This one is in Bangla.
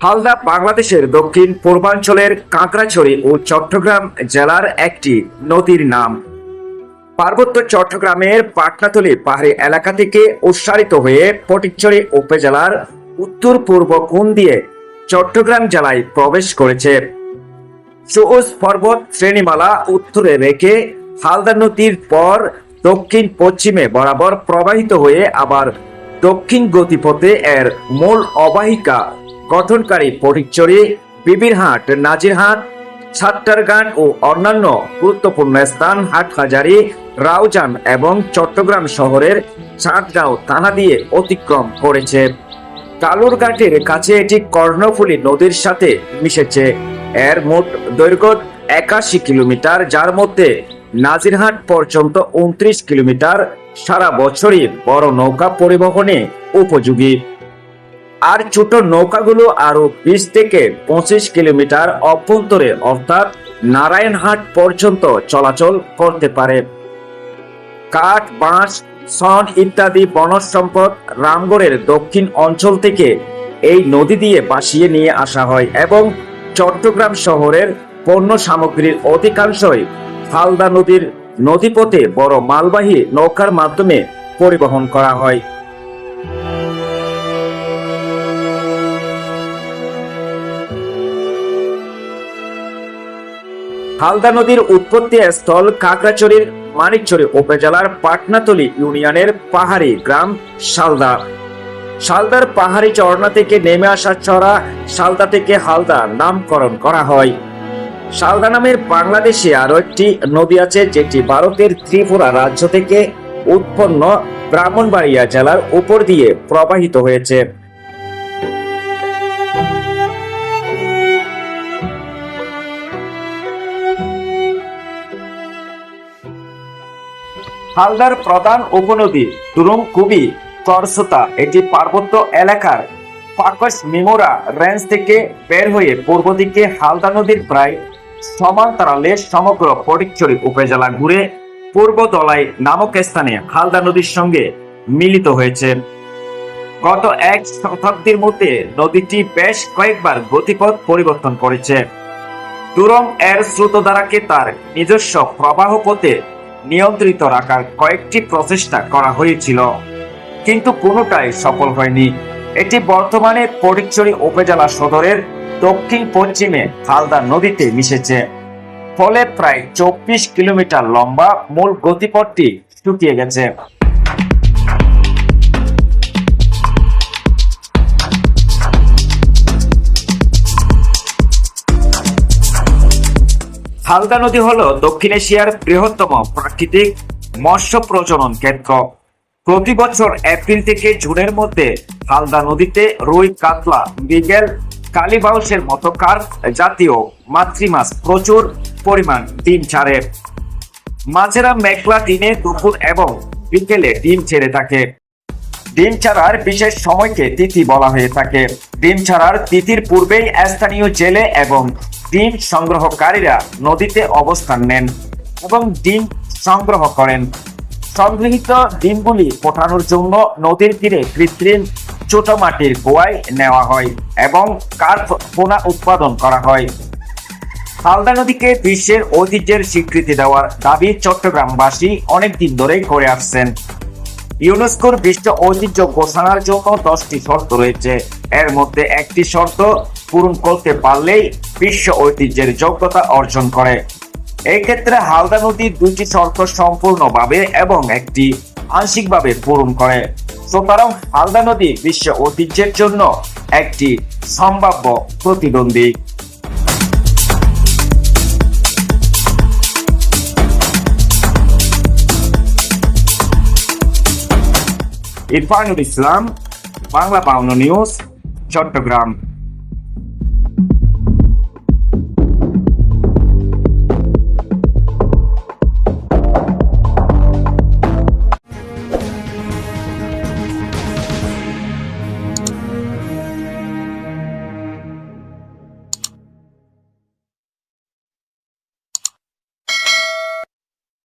হালদা বাংলাদেশের দক্ষিণ পূর্বাঞ্চলের কাঁকড়াছড়ি ও চট্টগ্রাম জেলার একটি নদীর নাম। পার্বত্য চট্টগ্রামের পাটনাতলী পাহাড়ি এলাকা থেকে উৎসারিত হয়ে ফটিকছড়ি উপজেলার উত্তর পূর্ব কোণ দিয়ে চট্টগ্রাম জেলায় প্রবেশ করেছে। সবুজ পর্বত শ্রেণীমালা উত্তরে রেখে হালদা নদীর পর দক্ষিণ পশ্চিমে বরাবর প্রবাহিত হয়ে আবার দক্ষিণ গতিপথে এর মূল অবাহিকা গঠনকারী ফটিকছড়ি বিবিরহাট নাজিরহাট ছাত্টারঘাট ও অন্যান্য গুরুত্বপূর্ণ স্থান হাটহাজারি, রাউজান এবং চট্টগ্রাম শহরের চাঁদগাঁও থানা দিয়ে অতিক্রম করেছে। কালুরঘাটের কাছে এটি কর্ণফুলী নদীর সাথে মিশেছে। এর মোট দৈর্ঘ্য একাশি কিলোমিটার, যার মধ্যে নাজিরহাট পর্যন্ত উনত্রিশ কিলোমিটার, সারা বছরই বড় নৌকা পরিবহনে উপযোগী। আর ছোট নৌকাগুলো আরও বিশ থেকে পঁচিশ কিলোমিটার অভ্যন্তরে, অর্থাৎ নারায়ণহাট পর্যন্ত চলাচল করতে পারে। কাঠ, বাঁশ, সন ইত্যাদি বনজ সম্পদ রামগড়ের দক্ষিণ অঞ্চল থেকে এই নদী দিয়ে বাসিয়ে নিয়ে আসা হয় এবং চট্টগ্রাম শহরের পণ্য সামগ্রীর অধিকাংশই হালদা নদীর নদীপথে বড় মালবাহী নৌকার মাধ্যমে পরিবহন করা হয়। হালদা নদীর উৎপত্তি স্থল কাকড়াচড়ির মানিকচড়ি উপজেলার পাটনাতলী ইউনিয়নের পাহাড়ি গ্রাম শালদা। শালদার পাহাড়ি চরনা থেকে নেমে আসা চড়া শালদা থেকে হালদা নামকরণ করা হয়। শালদা নামের বাংলাদেশে আরও একটি নদী আছে যেটি ভারতের ত্রিপুরা রাজ্য থেকে উৎপন্ন ব্রাহ্মণবাড়িয়া জেলার উপর দিয়ে প্রবাহিত হয়েছে। হালদার প্রধান উপনদী তুরুং কুবি, করসোতা, এটি পার্বত্য এলাকার পাকস মিমোরা রেঞ্জ থেকে বের হয়ে পূর্ব দিকে হালদা নদীর প্রায় সমান্তরালে সমগ্র ফটিকছড়ি উপজেলা ঘুরে পূর্ব দলাই নামক স্থানে হালদা নদীর সঙ্গে মিলিত হয়েছে। গত এক শতাব্দীর মধ্যে নদীটি বেশ কয়েকবার গতিপথ পরিবর্তন করেছে। তুরং এর স্রোতধারাকে তার নিজস্ব প্রবাহ পথে নিয়ন্ত্রিত রাখার কয়েকটি প্রচেষ্টা করা হয়েছিল, কিন্তু কোনোটাই সফল হয়নি। এটি বর্তমানে ফটিকছড়ি উপজেলা সদরের দক্ষিণ পশ্চিমে হালদা নদীতে মিশেছে। ফলে প্রায় চব্বিশ কিলোমিটার লম্বা মূল গতিপথটি শুকিয়ে গেছে। হালদা নদী হল দক্ষিণ এশিয়ার বৃহত্তম প্রাকৃতিক মৎস্য প্রজনন কেন্দ্র। প্রতি বছর এপ্রিল থেকে জুনের মধ্যে হালদা নদীতে রুই, কাতলা বিগেল কালীবাউসের মতো কার জাতীয় মাতৃমাছ প্রচুর পরিমাণ ডিম ছাড়ে। মাছেরা মেঘলা দিনে দুপুর এবং বিকেলে ডিম ছেড়ে থাকে। ডিম ছাড়ার বিশেষ সময়কে তিথি বলা হয়ে থাকে। ডিম ছাড়ার তিথির পূর্বেই স্থানীয় জেলে এবং ডিম সংগ্রহকারীরা নদীতে অবস্থান নেন এবং ডিম সংগ্রহ করেন। সংগৃহীত ডিমগুলি ফোটানোর জন্য নদীর তীরে কৃত্রিম ছোট মাটির গোয়ায় নেওয়া হয় এবং কার্প পোনা উৎপাদন করা হয়। হালদা নদীকে বিশ্বের ঐতিহ্যের স্বীকৃতি দেওয়ার দাবি চট্টগ্রামবাসী অনেকদিন ধরেই করে আসছেন। ইউনেস্কোর বিশ্ব ঐতিহ্য ঘোষণার জন্য দশটি শর্ত রয়েছে। এর মধ্যে একটি শর্ত পূরণ করতে পারলেই বিশ্ব ঐতিহ্যের যোগ্যতা অর্জন করে। এই ক্ষেত্রে হালদা নদী দুইটি শর্ত সম্পূর্ণভাবে এবং একটি আংশিকভাবে পূরণ করে। সুতরাং হালদা নদী বিশ্ব ঐতিহ্যের জন্য একটি সম্ভাব্য প্রতিদ্বন্দ্বী। ইরফানুল ইসলাম, বাংলা পাউনো নিউজ। চট্টগ্রাম।